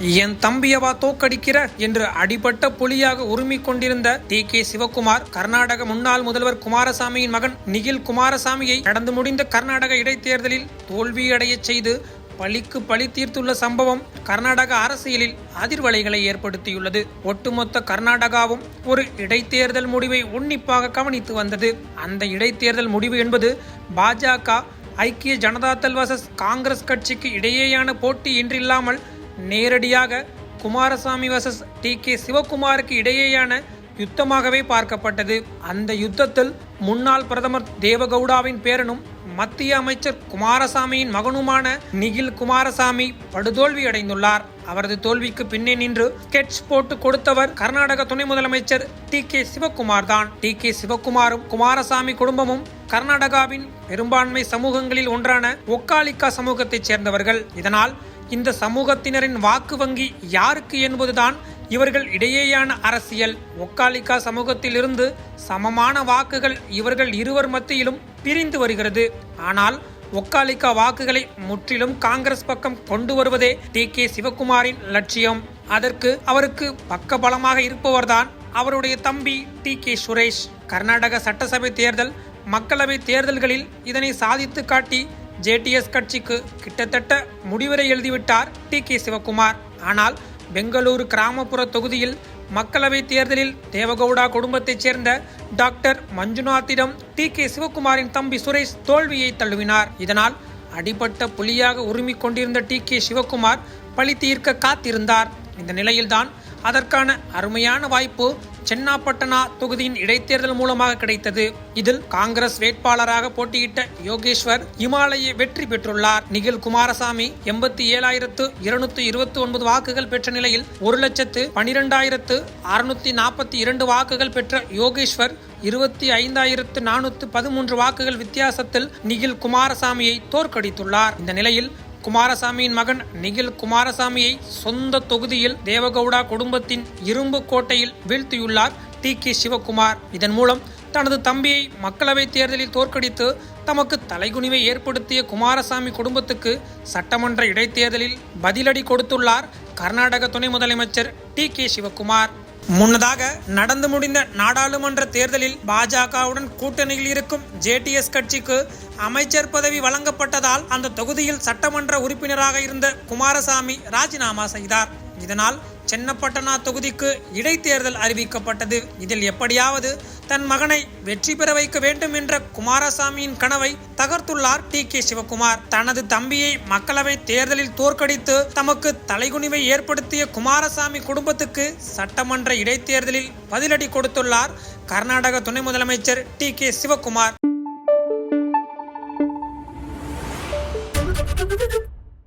என் தம்பியவா தோக்கடிக்கிற என்று அடிபட்ட புலியாக உரிமிக் கொண்டிருந்த டி கே சிவகுமார் கர்நாடக முன்னாள் முதல்வர் குமாரசாமியின் மகன் நிகில் குமாரசாமியை நடந்து முடிந்த கர்நாடக இடைத்தேர்தலில் தோல்வியடையச் செய்து பழிக்கு பழி தீர்த்துள்ள சம்பவம் கர்நாடக அரசியலில் அதிர்வலைகளை ஏற்படுத்தியுள்ளது. ஒட்டுமொத்த கர்நாடகாவும் ஒரு இடைத்தேர்தல் முடிவை உன்னிப்பாக கவனித்து வந்தது. அந்த இடைத்தேர்தல் முடிவு என்பது பாஜக ஐக்கிய ஜனதாதள் வசஸ் காங்கிரஸ் கட்சிக்கு இடையேயான போட்டி இன்றில்லாமல் நேரடியாக குமாரசாமி வசஸ் டி கே சிவகுமாருக்கு இடையேயான யுத்தமாகவே பார்க்கப்பட்டது. அந்த யுத்தத்தில் முன்னாள் பிரதமர் தேவகவுடாவின் பேரனும் மத்திய அமைச்சர் குமாரசாமியின் மகனுமான நிகில் குமாரசாமி படுதோல்வி அடைந்துள்ளார் அவரது தோல்விக்கு பின்னே நின்று ஸ்கெட்ச் போட்டு கொடுத்தவர் கர்நாடக துணை முதலமைச்சர் டி கே சிவகுமார் தான் டி கே சிவகுமாரும் குமாரசாமி குடும்பமும் கர்நாடகாவின் பெரும்பான்மை சமூகங்களில் ஒன்றான ஒக்காலிக்கா சமூகத்தைச் சேர்ந்தவர்கள். இதனால் இந்த சமூகத்தினரின் வாக்கு வங்கி யாருக்கு என்பதுதான் இவர்கள் இடையேயான அரசியல். ஒக்காலிக்கா சமூகத்திலிருந்து சமமான வாக்குகள் இவர்கள் இருவர் மத்தியிலும் பிரிந்து வருகிறது. ஆனால் ஒக்காலிக்கா வாக்குகளை முற்றிலும் காங்கிரஸ் பக்கம் கொண்டு வருவதே டி. கே. சிவகுமாரின் லட்சியம். அதற்கு அவருக்கு பக்கபலமாக இருப்பவர்தான் அவருடைய தம்பி டி. கே. சுரேஷ். கர்நாடக சட்டசபை தேர்தல் மக்களவை தேர்தல்களில் இதனை சாதித்து காட்டி ஜேடிஎஸ் கட்சிக்கு கிட்டத்தட்ட முடிவரை எழுதிவிட்டார் டி கே சிவகுமார். ஆனால் பெங்களூரு கிராமப்புற தொகுதியில் மக்களவை தேர்தலில் தேவகவுடா குடும்பத்தைச் சேர்ந்த டாக்டர் மஞ்சுநாத்திடம் டி கே சிவகுமாரின் தம்பி சுரேஷ் தோல்வியை தழுவினார். இதனால் அடிபட்ட புலியாக உரிமிக் கொண்டிருந்த டி கே சிவகுமார் பழி தீர்க்க காத்திருந்தார். இந்த நிலையில்தான் அதற்கான அருமையான வாய்ப்பு சென்னாப்பட்டனா தொகுதியின் இடைத்தேர்தல் மூலமாக கிடைத்தது. இதில் காங்கிரஸ் வேட்பாளராக போட்டியிட்ட யோகேஸ்வர் இமாலய வெற்றி பெற்றுள்ளார். நிகில் குமாரசாமி எண்பத்தி ஏழாயிரத்து இருநூத்தி இருபத்தி ஒன்பது வாக்குகள் பெற்ற நிலையில் ஒரு லட்சத்து பனிரெண்டாயிரத்து அறுநூத்தி நாற்பத்தி இரண்டு வாக்குகள் பெற்ற யோகேஸ்வர் இருபத்தி ஐந்தாயிரத்து நானூத்து பதிமூன்று வாக்குகள் வித்தியாசத்தில் நிகில் குமாரசாமியை தோற்கடித்துள்ளார். இந்த நிலையில் குமாரசாமியின் மகன் நிகில் குமாரசாமியை சொந்த தொகுதியில் தேவகவுடா குடும்பத்தின் இரும்பு கோட்டையில் வீழ்த்தியுள்ளார் டி கே சிவகுமார். இதன் மூலம் தனது தம்பியை மக்களவைத் தேர்தலில் தோற்கடித்து தமக்கு தலைகுனிவை ஏற்படுத்திய குமாரசாமி குடும்பத்துக்கு சட்டமன்ற இடைத்தேர்தலில் பதிலடி கொடுத்துள்ளார் கர்நாடக துணை முதலமைச்சர் டி கே சிவகுமார். முன்னதாக நடந்து முடிந்த நாடாளுமன்ற தேர்தலில் பாஜகவுடன் கூட்டணியில் இருக்கும் ஜேடிஎஸ் கட்சிக்கு அமைச்சர் பதவி வழங்கப்பட்டதால் அந்த தொகுதியில் சட்டமன்ற உறுப்பினராக இருந்த குமாரசாமி ராஜினாமா செய்தார். இதனால் சென்னப்பட்டனா தொகுதிக்கு இடைத்தேர்தல் அறிவிக்கப்பட்டது. இதில் எப்படியாவது தன் மகனை வெற்றி பெற வைக்க வேண்டும் என்ற குமாரசாமியின் கனவை தகர்த்துள்ளார் டி கே சிவகுமார். தனது தம்பியை மக்களவை தேர்தலில் தோற்கடித்து தமக்கு தலைகுனிவை ஏற்படுத்திய குமாரசாமி குடும்பத்துக்கு சட்டமன்ற இடைத்தேர்தலில் பதிலடி கொடுத்துள்ளார் கர்நாடக துணை முதலமைச்சர் டி கே சிவகுமார்.